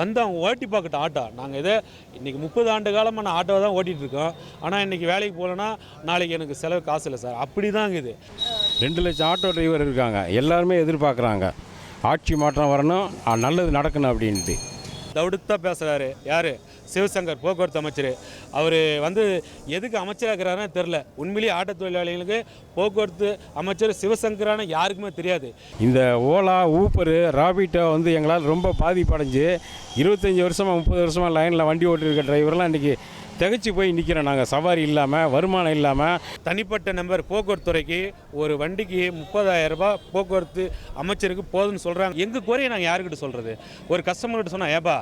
வந்து அவங்க ஓட்டி பார்க்கட்டும் ஆட்டோ. நாங்கள் இதே இன்றைக்கி முப்பது ஆண்டு காலமாக நான் ஆட்டோவை தான் ஓட்டிகிட்டு இருக்கோம் ஆனால் இன்றைக்கி வேலைக்கு போகலன்னா நாளைக்கு எனக்கு செலவு காசு இல்லை சார். அப்படி தான் இது. ரெண்டு லட்சம் ஆட்டோ டிரைவர் இருக்காங்க. எல்லாருமே எதிர்பார்க்குறாங்க. ஆட்சி மாற்றம் வரணும் நல்லது நடக்கணும் அப்படின்ட்டு. தவிடுத்தா பேசுகிறாரு யார்? சிவசங்கர் போக்குவரத்து அமைச்சர். அவர் வந்து எதுக்கு அமைச்சராக இருக்கிறாருன்னு தெரில உண்மையிலேயே ஆட்ட தொழிலாளிகளுக்கு போக்குவரத்து அமைச்சர் சிவசங்கரான யாருக்குமே தெரியாது. இந்த ஓலா ஊப்பரு ராபிட்டோ வந்து எங்களால் ரொம்ப பாதிப்படைஞ்சு இருபத்தஞ்சி வருஷமாக முப்பது வருஷமாக லைனில் வண்டி ஓட்டிருக்க டிரைவர்லாம் இன்றைக்கி திகச்சு போய் நிற்கிறோம் நாங்கள் சவாரி இல்லாமல் வருமானம் இல்லாமல் தனிப்பட்ட நம்பர் போக்குவரத்து துறைக்கு ஒரு வண்டிக்கு முப்பதாயிரம் ரூபாய் போக்குவரத்து அமைச்சருக்கு போதும்னு சொல்கிறாங்க எங்கள் குறையை நாங்கள் யாருக்கிட்ட சொல்கிறது ஒரு கஸ்டமர்கிட்ட சொன்னால் ஏப்பா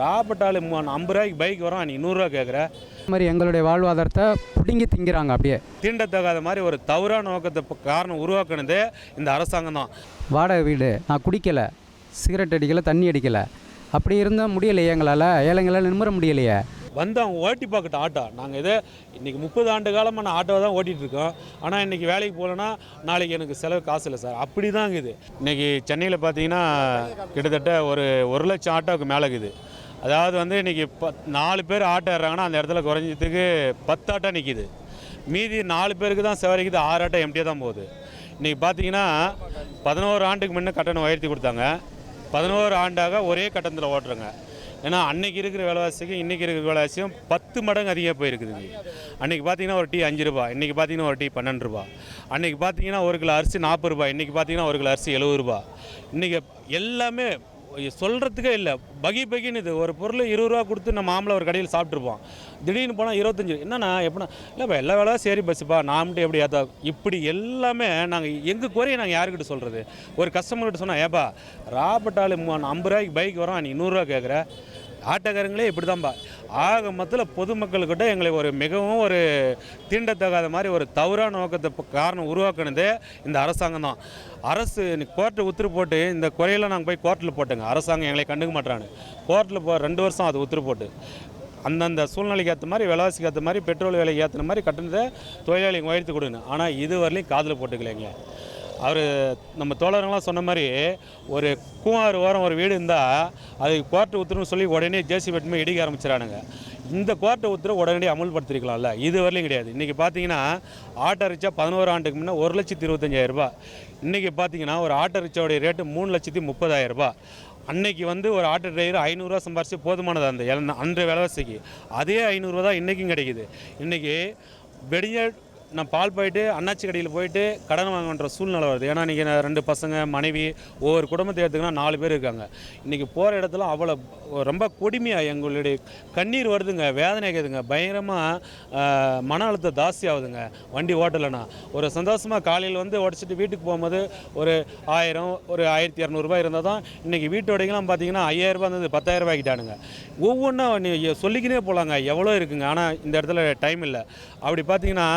ராபட்டாலு ஐம்பது ரூபாய்க்கு பைக் வரும் நீ நூறுரூவா கேட்குற இந்த மாதிரி எங்களுடைய வாழ்வாதாரத்தை பிடுங்கி திங்கிறாங்க அப்படியே. தீண்டத்தகாத மாதிரி ஒரு தவறான நோக்கத்தை காரணம் உருவாக்குனதே இந்த அரசாங்கம் தான். வாடகை வீடு நான் குடிக்கலை சிகரெட் அடிக்கலை தண்ணி அடிக்கலை. அப்படி இருந்தால் முடியலையே எங்களால் ஏழைங்களால் நிம்மற முடியலையே. வந்து அவங்க ஓட்டி பார்க்கட்டும் ஆட்டோ. நாங்கள் இதே இன்றைக்கி முப்பது ஆண்டு காலமாக நான் ஆட்டோவை தான் ஓட்டிகிட்டு இருக்கோம். ஆனால் இன்றைக்கி வேலைக்கு போகலன்னா நாளைக்கு எனக்கு செலவு காசு இல்லை சார். அப்படி தான் இருக்குது இன்றைக்கி சென்னையில் பார்த்தீங்கன்னா கிட்டத்தட்ட ஒரு ஒரு லட்சம் ஆட்டோவுக்கு மேலே இருக்குது. அதாவது வந்து இன்றைக்கி ப நாலு பேர் ஆட்டோ ஏறுறாங்கன்னா அந்த இடத்துல குறைஞ்சதுக்கு பத்து ஆட்டோ நிற்கிது மீதி நாலு பேருக்கு தான் சவாரிக்குது ஆறு ஆட்டோ எம்டியாக தான் போகுது. இன்றைக்கி பார்த்தீங்கன்னா பதினோரு ஆண்டுக்கு முன்னே கட்டணம் உயர்த்தி கொடுத்தாங்க. பதினோரு ஆண்டாக ஒரே கட்டணத்தில் ஓட்டுறேங்க. ஏன்னா அன்னைக்கு இருக்கிற விலைவாசிக்கும் இன்றைக்கி இருக்கிற விலைவாசியும் பத்து மடங்கு அதிகமாக போயிருக்குதுங்க அன்றைக்கி பார்த்தீங்கன்னா ஒரு டீ அஞ்சு ரூபா இன்றைக்கி பார்த்தீங்கன்னா ஒரு டீ பன்னெண்டு ரூபா அன்றைக்கி பார்த்தீங்கன்னா ஒரு கிலோ அரிசி நாற்பது ரூபாய் இன்றைக்கி பார்த்தீங்கன்னா ஒரு கிலோ அரிசி எழுபது ரூபா இன்றைக்கி எல்லாமே சொல்கிறதுக்கே இல்லை. பகி பகின்னு இது. ஒரு பொருள் இருபது ரூபா கொடுத்து நம்ம மாம்பழம் ஒரு கடையில் சாப்பிட்ருப்போம் திடீர்னு போனால் இருபத்தஞ்சி என்னண்ணா எப்படின்னா இல்லைப்பா எல்லா வேலை சரி பஸ்ஸுப்பா நான் எப்படி ஏற்றா இப்படி எல்லாமே நாங்கள் எங்கள் குறையை நாங்கள் யாருக்கிட்ட சொல்கிறது ஒரு கஸ்டமர்கிட்ட சொன்னால் ஏப்பா ராபட்டாலு ஐம்பது ரூபாய்க்கு பைக் வரோம் நீ நூறுரூவா கேட்குற ஆட்டக்காரங்களே இப்படி தான்ப்பா ஆக மொத்தத்தில் பொதுமக்கள்கிட்ட எங்களை ஒரு மிகவும் ஒரு தீண்டத்தகாத மாதிரி ஒரு தவறான நோக்கத்தை காரணம் உருவாக்குனதே இந்த அரசாங்கம் தான். அரசு கோர்ட்டை உத்தரவு போட்டு இந்த குறையெல்லாம் நாங்கள் போய் கோர்ட்டில் போட்டோங்க. அரசாங்கம் எங்களை கண்டுக்க மாட்டுறாங்க கோர்ட்டில் போ ரெண்டு வருஷம் அது உத்தரவு போட்டு. அந்தந்த சூழ்நிலைக்கு ஏற்ற மாதிரி விலைவாசிக்கு ஏற்ற மாதிரி பெட்ரோல் விலைக்கு ஏற்ற மாதிரி கட்டணத்தை தொழிலாளிங்க உயர்த்தி கொடுங்க ஆனால் இது வரலையும் காதில் போட்டுக்கலைங்க அவர் நம்ம தோழர்கள்லாம் சொன்ன மாதிரி ஒரு கூவாறு ஓரம் ஒரு வீடு இருந்தால் அது கோர்ட்டு உத்தரவுன்னு சொல்லி உடனே ஜேசி வெட்டுமே இடிக்க ஆரம்பிச்சிடானுங்க இந்த கோர்ட்டை உத்தரவு உடனடியாக அமல்படுத்திருக்கலாம்ல. இது வரலையும் கிடையாது. இன்றைக்கி பார்த்தீங்கன்னா ஆட்டோ ரிச்சா பதினோரு ஆண்டுக்கு முன்னே ஒரு லட்சத்தி இருபத்தஞ்சாயிரம் ரூபாய். இன்றைக்கி பார்த்தீங்கன்னா ஒரு ஆட்டோ ரிச்சாவுடைய ரேட்டு மூணு லட்சத்தி முப்பதாயிரம் ரூபாய். அன்னைக்கு வந்து ஒரு ஆட்டோ டிரைவர் ஐநூறுரூவா சம்பாரிச்சு போதுமானது அந்த அன்றைய விலைவாசிக்கு. அதே ஐநூறுரூவா தான் இன்றைக்கும் கிடைக்குது. இன்றைக்கி வெடிஞ்ச நான் பால் போயிட்டு அண்ணாச்சி கடையில் போயிட்டு கடன் வாங்கன்ற சூழ்நிலை வருது. ஏன்னா இன்றைக்கி ரெண்டு பசங்க மனைவி ஒவ்வொரு குடும்பத்தை எடுத்துக்கினா நாலு பேர் இருக்காங்க. இன்றைக்கி போகிற இடத்துல அவ்வளோ ரொம்ப கொடுமையாக எங்களுடைய கண்ணீர் வருதுங்க வேதனை கேதுங்க பயங்கரமாக மன அழுத்தம் ஜாஸ்தி ஆகுதுங்க வண்டி ஓட்டலைன்னா. ஒரு சந்தோஷமாக காலையில் வந்து உடச்சிட்டு வீட்டுக்கு போகும்போது ஒரு ஆயிரம் ஒரு ஆயிரத்தி இரநூறுபா இருந்தால் தான் இன்றைக்கி வீட்டோடையெல்லாம் பார்த்தீங்கன்னா ஐயாயிரரூபா இருந்தது பத்தாயிரம் ஆகிட்டானுங்க ஒவ்வொன்றும் நீ சொல்லிக்கினே போகலாங்க எவ்வளோ இருக்குங்க. ஆனால் இந்த இடத்துல டைம் இல்லை. அப்படி பார்த்தீங்கன்னா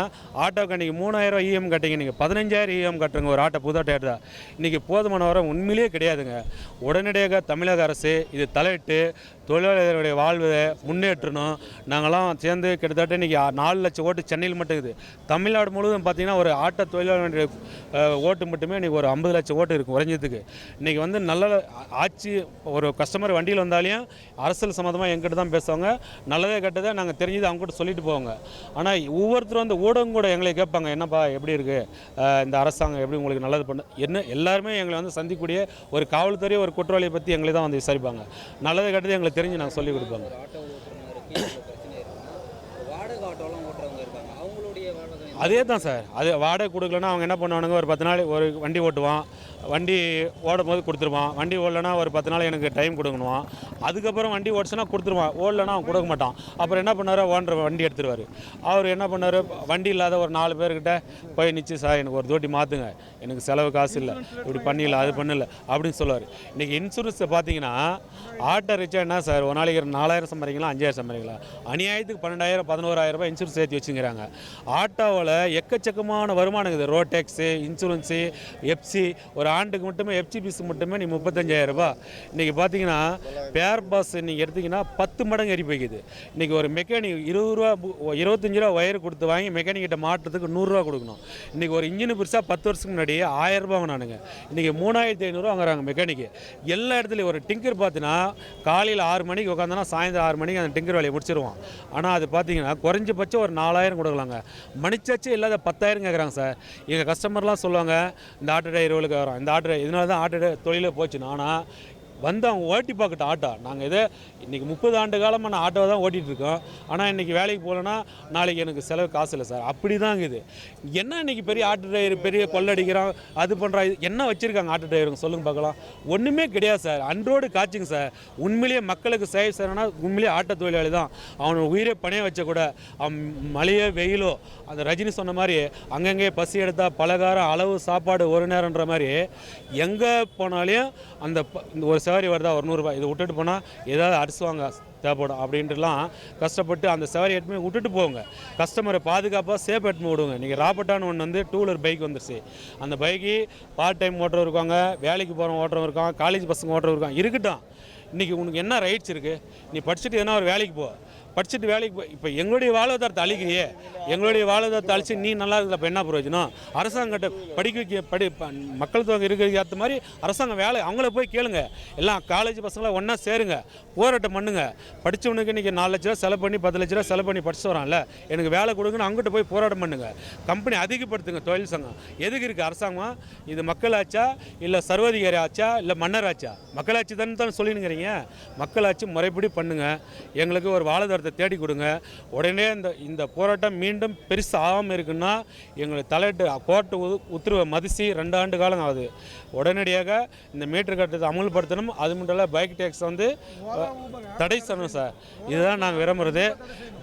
ஆட்டோக்கு அன்றைக்கி மூணாயிரம் இஎம் கட்டிங்க நீங்கள் பதினஞ்சாயிரம் இஎம் கட்டுறங்க. ஒரு ஆட்டோ புது ஆட்டோ எடுத்தா. இன்றைக்கி போதுமான வரம் உண்மையிலேயே கிடையாதுங்க. உடனடியாக தமிழக அரசு இது தலையிட்டு தொழிலாளர்களுடைய வாழ்வை முன்னேற்றணும். நாங்களாம் சேர்ந்து கிட்டத்தட்ட இன்றைக்கி நாலு லட்சம் ஓட்டு சென்னையில் மட்டும் இருக்குது. தமிழ்நாடு முழுவதும் பார்த்திங்கன்னா ஒரு ஆட்டோ தொழிலாளர்களுடைய ஓட்டு மட்டுமே இன்றைக்கி ஒரு ஐம்பது லட்சம் ஓட்டு இருக்குது குறைஞ்சதுக்கு. இன்றைக்கி வந்து நல்ல ஆட்சி ஒரு கஸ்டமர் வண்டியில் வந்தாலையும் அரசியல் சம்மந்தமாக எங்கிட்ட தான் பேசுவாங்க. நல்லதே கெட்டதே நாங்கள் தெரிஞ்சது அவங்க கூட சொல்லிட்டு போவாங்க. ஆனால் ஒவ்வொருத்தரும் வந்து ஊடகம் கூட எங்களை கேட்பாங்க என்னப்பா எப்படி இருக்குது இந்த அரசாங்கம் எப்படி உங்களுக்கு நல்லது பண்ணு? என்ன எல்லாருமே எங்களை வந்து சந்திக்கக்கூடிய ஒரு காவல்துறை ஒரு குற்றவாளியை பற்றி எங்களை தான் வந்து விசாரிப்பாங்க. நல்லது கெட்டது எங்களை எங்களுக்கு தெரிஞ்சு நாங்கள் சொல்லி கொடுப்பாங்க. ஆட்டோ ஓட்டுறவங்க இருக்கு இவ்வளோ பிரச்சனை இருக்கு வாடகை ஆட்டோலாம் ஓட்டுறவங்க இருக்காங்க. அவங்களுடைய வாழ்வாதாரம் அதே தான் சார். அது வாடகை கொடுக்கலன்னா அவங்க என்ன பண்ணுவானுங்க? ஒரு பத்து நாள் ஒரு வண்டி ஓட்டுவான். வண்டி ஓடும் போது கொடுத்துருவான். வண்டி ஓடலனா ஒரு பத்து நாள் எனக்கு டைம் கொடுக்கணுவான் அதுக்கப்புறம் வண்டி ஓடிச்சுன்னா கொடுத்துருவான். ஓடலனா அவன் கொடுக்க மாட்டான். அப்புறம் என்ன பண்ணார் ஓன்ற வண்டி எடுத்துருவார். அவர் என்ன பண்ணார் வண்டி இல்லாத ஒரு நாலு பேர்கிட்ட போய் நிச்சு சார் எனக்கு ஒரு தோட்டி மாற்றுங்க எனக்கு செலவு காசு இல்லை. இப்படி பண்ணிடல அது பண்ணல. அப்படின்னு சொல்லுவார். இன்றைக்கி இன்சூரன்ஸை பார்த்தீங்கன்னா ஆட்டோ ரிச்சா என்ன சார்? ஒரு நாளைக்கு நாலாயிரம் சம்பாதிக்கலாம் அஞ்சாயிரம் சம்பாதிக்கலாம். அநியாயத்துக்கு பன்னெண்டாயிரம் பதினோராயிரம் ரூபாய் இன்சூரன்ஸ் சேர்த்து வச்சுங்கிறாங்க. ஆட்டோவில் எக்கச்சக்கமான வருமானம் இருக்குது. ரோட் டேக்ஸு இன்சூரன்ஸு எப்சி ஒரு ஆண்டுக்கு மட்டுமே எஃப்ஜிபிஸ் மட்டுமே நீ முப்பத்தஞ்சாயிரம் ரூபாய். இன்றைக்கி பார்த்தீங்கன்னா பேர் பாஸ் நீங்கள் எடுத்தீங்கன்னா பத்து மடங்கு ஏறி போய்க்குது. இன்றைக்கி ஒரு மெக்கானிக் இருபது ரூபா இருபத்தஞ்சி இருபத்தஞ்சு ரூபா ஒயர் கொடுத்து வாங்கி மெக்கானிக்கிட்ட மாட்டுறதுக்கு நூறுரூவா கொடுக்கணும். இன்றைக்கி ஒரு இன்ஜின் பெருசாக பத்து வருஷத்துக்கு முன்னாடி ஆயிரம் ரூபாய் வாங்கினானுங்க. இன்றைக்கி மூணாயிரத்தி ஐநூறுரூவா வாங்குறாங்க மெக்கானிக்கு எல்லா இடத்துலையும் ஒரு டிங்கர் பார்த்தீங்கன்னா காலையில் ஆறு மணிக்கு உட்காந்தோன்னா சாயந்தரம் ஆறு மணிக்கு அந்த டிங்கர் வேலையை முடிச்சிருவான். ஆனால் அது பார்த்தீங்கன்னா குறைஞ்சபட்சம் ஒரு நாலாயிரம் கொடுக்கலாங்க. மணிச்சாச்சு இல்லாத பத்தாயிரம் கேட்குறாங்க சார். எங்கள் கஸ்டமர்லாம் சொல்லுவாங்க இந்த ஆட்டோ டிரைவர்களுக்கு வரோம் இந்த ஆர்டர் இதனால தான் ஆட்டோ தொழிலே போச்சு ஆனால் வந்து அவங்க ஓட்டி பார்க்கட்டும் ஆட்டோ. நாங்கள் இதே இன்றைக்கி முப்பது ஆண்டு காலமாக நான் ஆட்டோ தான் ஓட்டிகிட்டு இருக்கோம் ஆனால் இன்றைக்கி வேலைக்கு போகலன்னா நாளைக்கு எனக்கு செலவு காசு இல்லை சார். அப்படி தான் இது. என்ன இன்றைக்கி பெரிய ஆட்டோ டிரைவர் பெரிய கொள்ளடிக்கிறான் அது பண்ணுறான் இது என்ன வச்சுருக்காங்க ஆட்டோ டிரைவருங்க? சொல்லுங்க பார்க்கலாம். ஒன்றுமே கிடையாது சார். அன்றோடு காய்ச்சுங்க சார். உண்மையிலேயே மக்களுக்கு சேவை செய்யணும்னா உண்மையிலேயே ஆட்டோ தொழிலாளி தான். அவனை உயிரே பணைய வச்ச கூட அவன் மழையோ வெயிலோ அந்த ரஜினி சொன்ன மாதிரி அங்கங்கே பசி எடுத்தால் பலகாரம் அளவு சாப்பாடு ஒரு நேரம்ன்ற மாதிரி எங்கே போனாலையும் அந்த ப- இந்த ஒரு சவாரி வருதா ஒரு நூறுரூபா இதை விட்டுட்டு போனால் ஏதாவது அடிச்சுவாங்க தேவைப்படும். அப்படின்ட்டுலாம் கஷ்டப்பட்டு அந்த சவாரி எட்டுமே விட்டுட்டு போங்க. கஸ்டமரை பாதுகாப்பாக சேஃப் எடுத்துன்னு விடுங்க. நீங்கள் ராபட்டான்னு ஒன்று வந்து டூ வீலர் பைக் வந்துருச்சு. அந்த பைக்கு பார்ட் டைம் ஓட்டுறவர் இருக்காங்க வேலைக்கு போகிறவங்க ஓட்டுறவங்க இருக்காங்க காலேஜ் பசங்க ஓட்டுறவர் இருக்காங்க. இருக்கட்டும். இன்றைக்கி உனக்கு என்ன ரைட்ஸ் இருக்குது நீ படிச்சுட்டு எதனா ஒரு வேலைக்கு போ. படிச்சுட்டு வேலைக்கு போய் இப்போ எங்களுடைய வாழ்வாதாரத்தை அழிக்கிறியே. எங்களுடைய வாழ்வாதாரத்தை அழிச்சு நீ நல்லா இருக்கிறப்ப என்ன பிரயோஜனம்? அரசாங்கத்தை படிக்க வைக்க படி ப- மக்கள் தொகை இருக்கிறதுக்கு ஏற்ற மாதிரி அரசாங்கம் வேலை அவங்கள போய் கேளுங்க. எல்லாம் காலேஜ் பசங்களாம் ஒன்றா சேருங்க. போராட்டம் பண்ணுங்க. படித்தவனுக்கு இன்றைக்கி நாலு லட்ச ரூபா செலவு பண்ணி பத்து லட்ச ரூபா செலவு பண்ணி படிச்சு வரான்ல எனக்கு வேலை கொடுங்கன்னு அங்கிட்ட போய் போராட்டம் பண்ணுங்க. கம்பெனி அதிகப்படுத்துங்க தொழில் சங்கம். எதுக்கு இருக்குது அரசாங்கம்? இது மக்களாச்சா? இல்லை சர்வாதிகாரி ஆச்சா? இல்லை மன்னர் ஆச்சா? மக்களாட்சி தானே தானே சொல்லினுங்கிறீங்க. மக்களாட்சி முறைப்படி பண்ணுங்க. எங்களுக்கு ஒரு வாழ்வாதாரத்தை தேடி கொடுங்க. உடனே இந்த இந்த போராட்டம் மீண்டும் பெருசு ஆகாமல் இருக்குன்னா எங்களுக்கு தலையிட்டு கோர்ட்டு உ- உத்தரவை மதிச்சு ரெண்டு ஆண்டு காலம் ஆகுது. உடனடியாக இந்த மீட்டர் கட்டத்தை அமல்படுத்தணும். அது மட்டும் இல்லை பைக் டேக்ஸ் வந்து தடை செய்யணும் சார். இதுதான் நாங்கள் விரும்புகிறது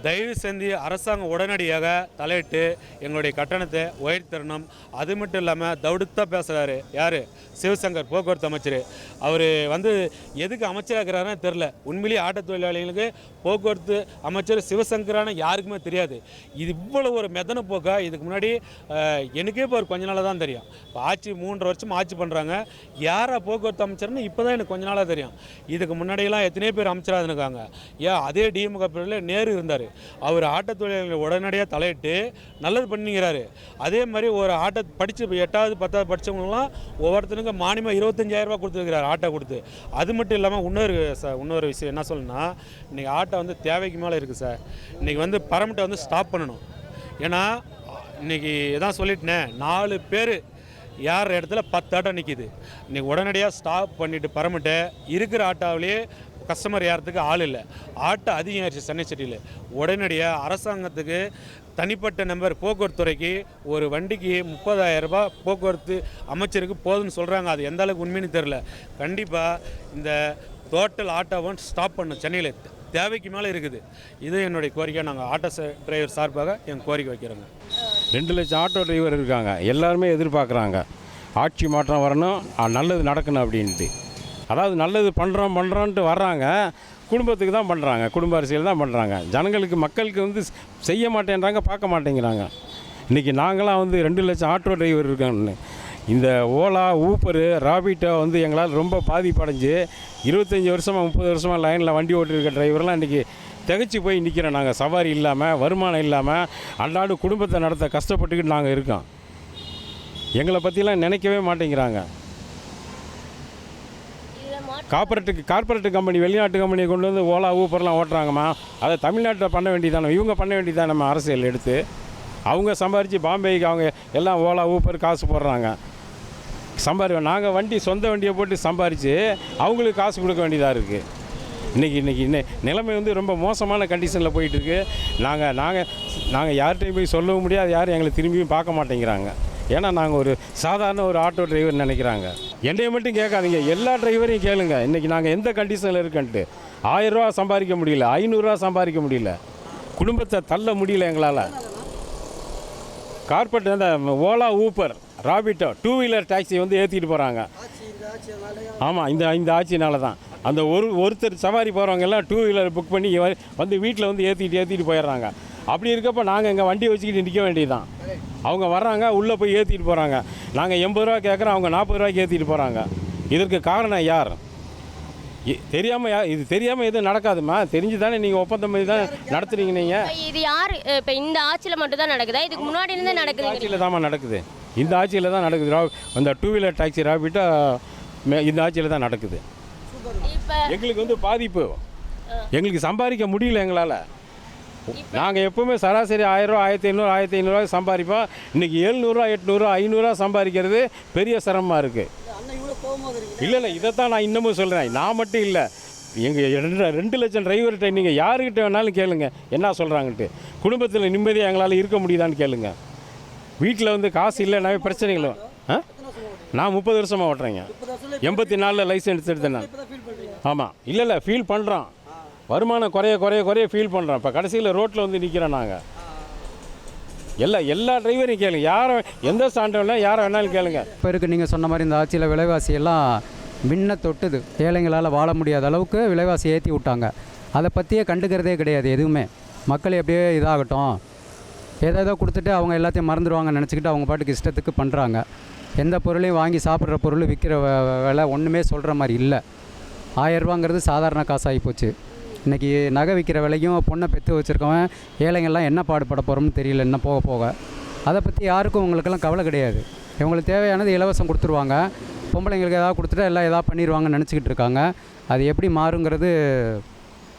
தயவு செஞ்சு அரசாங்கம் உடனடியாக தலையிட்டு எங்களுடைய கட்டணத்தை உயர்த்தரணும் அது மட்டும் இல்லாமல் தவிடுத்தா பேசுகிறாரு யார்? சிவசங்கர் போக்குவரத்து அமைச்சர். அவர் வந்து எதுக்கு அமைச்சராக இருக்கிறாருன்னு தெரில உண்மையிலேயே ஆட்ட தொழிலாளிகளுக்கு போக்குவரத்து அமைச்சர் சிவசங்கரான யாருக்குமே தெரியாது. இது இவ்வளோ ஒரு மெதன போக்க இதுக்கு முன்னாடி எனக்கே இப்போ ஒரு கொஞ்ச நாளாக தான் தெரியும். இப்போ ஆட்சி மூன்றரை வருஷம் ஆட்சி பண்ணுறாங்க யாராக போக்குவரத்து அமைச்சர்னு இப்போ தான் எனக்கு கொஞ்ச நாளாக தெரியும். இதுக்கு முன்னாடியெல்லாம் எத்தனையோ பேர் அமைச்சராக இருக்காங்க ஏன் அதே டிமுக பேரில் நேரு இருந்தார். அவர் ஆட்டோ தொழிலாளர்கள் உடனடியாக தலையிட்டு நல்லது பண்ணிங்கிறாரு. அதே மாதிரி ஒரு ஆட்டை படித்து எட்டாவது பத்தாவது படித்தவங்களாம் ஒவ்வொருத்தருக்கும் மானியமாக இருபத்தஞ்சாயிரம் கொடுத்துருக்கிறார் ஆட்டை கொடுத்து. அது மட்டும் இல்லாமல் இன்னொரு சார் இன்னொரு விஷயம் என்ன சொல்லணும்னா இன்றைக்கி ஆட்டை வந்து தேவைக்கு மேலே இருக்குது சார். இன்றைக்கி வந்து பரமிட்டை வந்து ஸ்டாப் பண்ணணும். ஏன்னா இன்றைக்கி இதான் சொல்லிட்டேன் நாலு பேர் யார் இடத்துல பத்து ஆட்டோ நிற்கிது இன்றைக்கி உடனடியாக ஸ்டாப் பண்ணிவிட்டு பரமிட்டு இருக்கிற ஆட்டோவிலேயே கஸ்டமர் ஏறத்துக்கு ஆள் இல்லை. ஆட்டோ அதிகமாகிடுச்சு சென்னை சிட்டியில். உடனடியாக அரசாங்கத்துக்கு தனிப்பட்ட நம்பர் போக்குவரத்து துறைக்கு ஒரு வண்டிக்கு முப்பதாயிரரூபா போக்குவரத்து அமைச்சருக்கு போதும்னு சொல்கிறாங்க அது எந்த அளவுக்கு உண்மைன்னு தெரில கண்டிப்பாக இந்த டோட்டல் ஆட்டோவும் ஸ்டாப் பண்ணும் சென்னையில். தேவைக்கு மேலே இருக்குது. இது என்னுடைய கோரிக்கை நாங்கள் ஆட்டோ டிரைவர் சார்பாக என் கோரிக்கை வைக்கிறோங்க. ரெண்டு லட்சம் ஆட்டோ டிரைவர் இருக்காங்க. எல்லாருமே எதிர்பார்க்குறாங்க. ஆட்சி மாற்றம் வரணும் நல்லது நடக்கணும் அப்படின்ட்டு. அதாவது நல்லது பண்ணுறோம் பண்ணுறோன்ட்டு வர்றாங்க. குடும்பத்துக்கு தான் பண்ணுறாங்க குடும்ப அரசியல் தான் பண்ணுறாங்க ஜனங்களுக்கு மக்களுக்கு வந்து செய்ய மாட்டேன்றாங்க பார்க்க மாட்டேங்கிறாங்க. இன்றைக்கி நாங்களாம் வந்து ரெண்டு லட்சம் ஆட்டோ டிரைவர் இருக்காங்கன்னு. இந்த ஓலா ஊப்பரு ராபிட்டோ வந்து எங்களால் ரொம்ப பாதிப்படைஞ்சு இருபத்தஞ்சி வருஷமாக முப்பது வருஷமாக லைனில் வண்டி ஓட்டிருக்க டிரைவர்லாம் இன்றைக்கி திகச்சு போய் நிற்கிறோம் நாங்கள் சவாரி இல்லாமல் வருமானம் இல்லாமல் அன்றாடு குடும்பத்தை நடத்த கஷ்டப்பட்டுக்கிட்டு நாங்கள் இருக்கோம். எங்களை பற்றிலாம் நினைக்கவே மாட்டேங்கிறாங்க. கார்பரேட்டுக்கு கார்பரேட் கம்பெனி வெளிநாட்டு கம்பெனியை கொண்டு வந்து ஓலா ஊப்பர்லாம் ஓட்டுறாங்கம்மா. அதை தமிழ்நாட்டில் பண்ண வேண்டியதானே? இவங்க பண்ண வேண்டியதானே நம்ம அரசியல் எடுத்து? அவங்க சம்பாரித்து பாம்பேக்கு அவங்க எல்லாம் ஓலா ஊப்பர் காசு போடுறாங்க. சம்பாதி நாங்கள் வண்டி சொந்த வண்டியை போட்டு சம்பாரித்து அவங்களுக்கு காசு கொடுக்க வேண்டியதாக இருக்குது இன்றைக்கி இன்றைக்கி இன்னை நிலைமை வந்து ரொம்ப மோசமான கண்டிஷனில் போயிட்டுருக்கு. நாங்கள் நாங்கள் நாங்கள் யார்கிட்டையும் போய் சொல்லவும் முடியாது யாரும் எங்களை திரும்பியும் பார்க்க மாட்டேங்கிறாங்க. ஏன்னா நாங்கள் ஒரு சாதாரண ஒரு ஆட்டோ டிரைவர் நினைக்கிறாங்க. என்னையை மட்டும் கேட்காதீங்க எல்லா டிரைவரையும் கேளுங்க. இன்றைக்கி நாங்கள் எந்த கண்டிஷனில் இருக்கன்ட்டு. ஆயிரரூவா சம்பாதிக்க முடியல ஐநூறுரூவா சம்பாதிக்க முடியல. குடும்பத்தை தள்ள முடியல எங்களால். கார்பரேட் அந்த Ola Uber Rapido two wheeler taxi வந்து ஏற்றிட்டு போகிறாங்க ஆமாம் இந்த இந்த ஆட்சினால தான் அந்த ஒரு ஒருத்தர் சவாரி போகிறவங்க எல்லாம் டூ வீலர் புக் பண்ணி இங்க வந்து வீட்டில் வந்து ஏற்றிட்டு ஏற்றிட்டு போயிடுறாங்க. அப்படி இருக்கப்போ நாங்கள் எங்கள் வண்டியை வச்சுக்கிட்டு நிற்க வேண்டியதுதான். அவங்க வர்றாங்க உள்ளே போய் ஏற்றிட்டு போகிறாங்க நாங்கள் எண்பது ரூபா கேட்குறோம் அவங்க நாற்பது ரூபாய்க்கு ஏற்றிட்டு போகிறாங்க இதற்கு காரணம் யார்? தெரியாமல் யா இது தெரியாமல் எதுவும் நடக்காதும்மா. தெரிஞ்சு தானே நீங்கள் ஒப்பந்தம் பண்ணி தான் நடத்துறீங்க நீங்கள் இது யார் இப்போ இந்த ஆட்சியில் மட்டும் தான் நடக்குதா? இதுக்கு முன்னாடி இருந்தே நடக்குது ஆட்சியில் தாம்மா நடக்குது. இந்த ஆட்சியில் தான் நடக்குது. ரா அந்த டூ வீலர் டாக்ஸி ராபிட்டா இந்த ஆட்சியில் தான் நடக்குது. எங்களுக்கு வந்து பாதிப்பு. எங்களுக்கு சம்பாதிக்க முடியல எங்களால். நாங்கள் எப்போவுமே சராசரி ஆயிரரூவா ஆயிரத்தி ஐநூறு ஆயிரத்தி ஐநூறுரூவா சம்பாதிப்போம். இன்றைக்கி எழுநூறுவா எட்நூறுவா ஐநூறுரூவா சம்பாதிக்கிறது பெரிய சிரமமாக இருக்குது இல்லை இல்லை இதைத்தான் நான் இன்னமும் சொல்கிறேன் நான் மட்டும் இல்லை. எங்கள் ரெண்டு ரெண்டு லட்சம் டிரைவர்கிட்ட நீங்கள் யாருக்கிட்ட வேணாலும் கேளுங்க. என்ன சொல்கிறாங்கன்ட்டு குடும்பத்தில் நிம்மதியாக எங்களால் இருக்க முடியுதான்னு கேளுங்க. வீட்டில் வந்து காசு இல்லைனாவே பிரச்சனைகளும் ஆ? நான் முப்பது வருஷமாக ஓட்டுறேங்க. எண்பத்தி நாலில் லைசன்ஸ் எடுத்தேன் நான். ஆமாம் இல்லை இல்லை ஃபீல் பண்ணுறோம் வருமானம் குறைய குறைய குறைய ஃபீல் பண்ணுறோம் இப்போ கடைசியில் ரோட்டில் வந்து நிற்கிறோம் நாங்கள் எல்லா எல்லா டிரைவரையும் கேளுங்க. யாரை எந்த ஸ்டாண்டர்ட்னா யாரை வேணாலும் கேளுங்க. இப்போ இருக்கு நீங்கள் சொன்ன மாதிரி இந்த ஆட்சியில் விலைவாசி எல்லாம் விண்ண தொட்டுது. ஏழைங்களால் வாழ முடியாத அளவுக்கு விலைவாசி ஏற்றி விட்டாங்க. அதை பற்றியே கண்டுக்கிறதே கிடையாது எதுவுமே. மக்கள் எப்படியே இதாகட்டும். ஏதோ ஏதோ கொடுத்துட்டு அவங்க எல்லாத்தையும் மறந்துடுவாங்கன்னு நினச்சிக்கிட்டு அவங்க பாட்டுக்கு இஷ்டத்துக்கு பண்ணுறாங்க. எந்த பொருளையும் வாங்கி சாப்பிட்ற பொருள் விற்கிற விலை ஒன்றுமே சொல்கிற மாதிரி இல்லை. ஆயரூபாங்கிறது சாதாரண காசாகி போச்சு. இன்றைக்கி நகை விற்கிற விலையும் பொண்ணை பெற்று வச்சுருக்கவன் ஏழைங்கள்லாம் என்ன பாடுபட போகிறோம்னு தெரியல என்ன போக போக. அதை பற்றி யாருக்கும் உங்களுக்கெல்லாம் கவலை கிடையாது. இவங்களுக்கு தேவையானது இலவசம் கொடுத்துருவாங்க. பொம்பளைங்களுக்கு ஏதாவது கொடுத்துட்டா எல்லாம் ஏதாவது பண்ணிடுவாங்கன்னு நினச்சிக்கிட்டு இருக்காங்க. அது எப்படி மாறுங்கிறது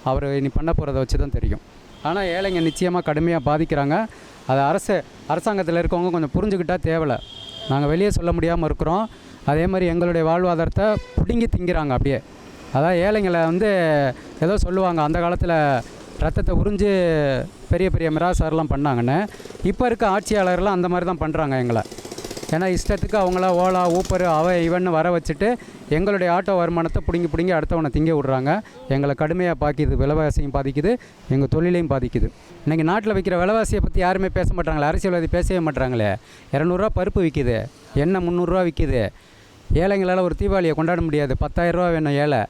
அவர் இனி பண்ண போகிறத வச்சு தான் தெரியும். ஆனால் ஏழைங்க நிச்சயமாக கடுமையாக பாதிக்கிறாங்க. அது அரசு அரசாங்கத்தில் இருக்கவங்க கொஞ்சம் புரிஞ்சுக்கிட்டால் தேவலை. நாங்கள் வெளியே சொல்ல முடியாமல் இருக்கிறோம். அதே மாதிரி எங்களுடைய வாழ்வாதாரத்தை பிடுங்கி திங்கிறாங்க அப்படியே. அதான் ஏழைங்களை வந்து ஏதோ சொல்லுவாங்க. அந்த காலத்தில் ரத்தத்தை உறிஞ்சு பெரிய பெரிய மிராசாரெலாம் பண்ணாங்கன்னு. இப்போ இருக்க ஆட்சியாளர்லாம் அந்த மாதிரி தான் பண்ணுறாங்க எங்களை. ஏன்னா இஷ்டத்துக்கு அவங்கள ஓலா ஊப்பர் அவ இவன்னு வர வச்சுட்டு எங்களுடைய ஆட்டோ வருமானத்தை பிடுங்கி பிடுங்கி அடுத்தவனை திங்க விட்றாங்க. எங்களை கடுமையாக பாதிக்குது விலைவாசியும் பாதிக்குது எங்கள் தொழிலையும் பாதிக்குது. இன்றைக்கி நாட்டில் விற்கிற விலைவாசியை பற்றி யாருமே பேச மாட்டாங்களே அரசியல்வாதி பேசவே மாட்டாங்களே இரநூறுவா பருப்பு விற்கிது எண்ணெய் முந்நூறுரூவா விற்கிது ஏழைங்களால் ஒரு தீபாவளியை கொண்டாட முடியாது பத்தாயிரரூவா வேணும் ஏழை.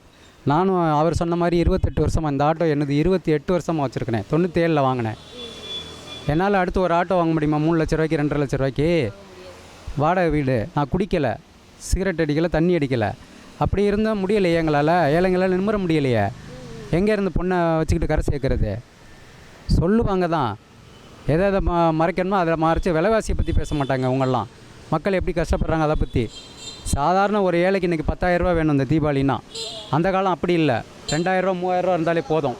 நானும் அவர் சொன்ன மாதிரி இருபத்தெட்டு வருஷமாக இந்த ஆட்டோ என்னது இருபத்தி எட்டு வருஷமாக வச்சுருக்கேன் தொண்ணூற்றி ஏழில் வாங்கினேன். என்னால் அடுத்து ஒரு ஆட்டோ வாங்க முடியுமா? மூணு லட்ச ரூபாய்க்கு ரெண்டரை லட்ச ரூபாய்க்கு? வாடகை வீடு. நான் குடிக்கலை. சிகரெட் அடிக்கலை தண்ணி அடிக்கலை. அப்படி இருந்தால் முடியலையே எங்களால். ஏழைங்களால் நிம்மற முடியலையே. எங்கே இருந்து பொண்ணை வச்சுக்கிட்டு கரை சேர்க்கறது? சொல்லுவாங்க தான். எதை எதை ம மறைக்கணுமோ அதை மறைச்சு விலைவாசியை பற்றி பேச மாட்டாங்க அவங்கெல்லாம். மக்கள் எப்படி கஷ்டப்படுறாங்க அதை பற்றி சாதாரண ஒரு ஏழைக்கு இன்றைக்கி பத்தாயிரரூபா வேணும் இந்த தீபாவளினா அந்த காலம் அப்படி இல்லை. ரெண்டாயிரரூவா மூவாயிரரூவா இருந்தாலே போதும்.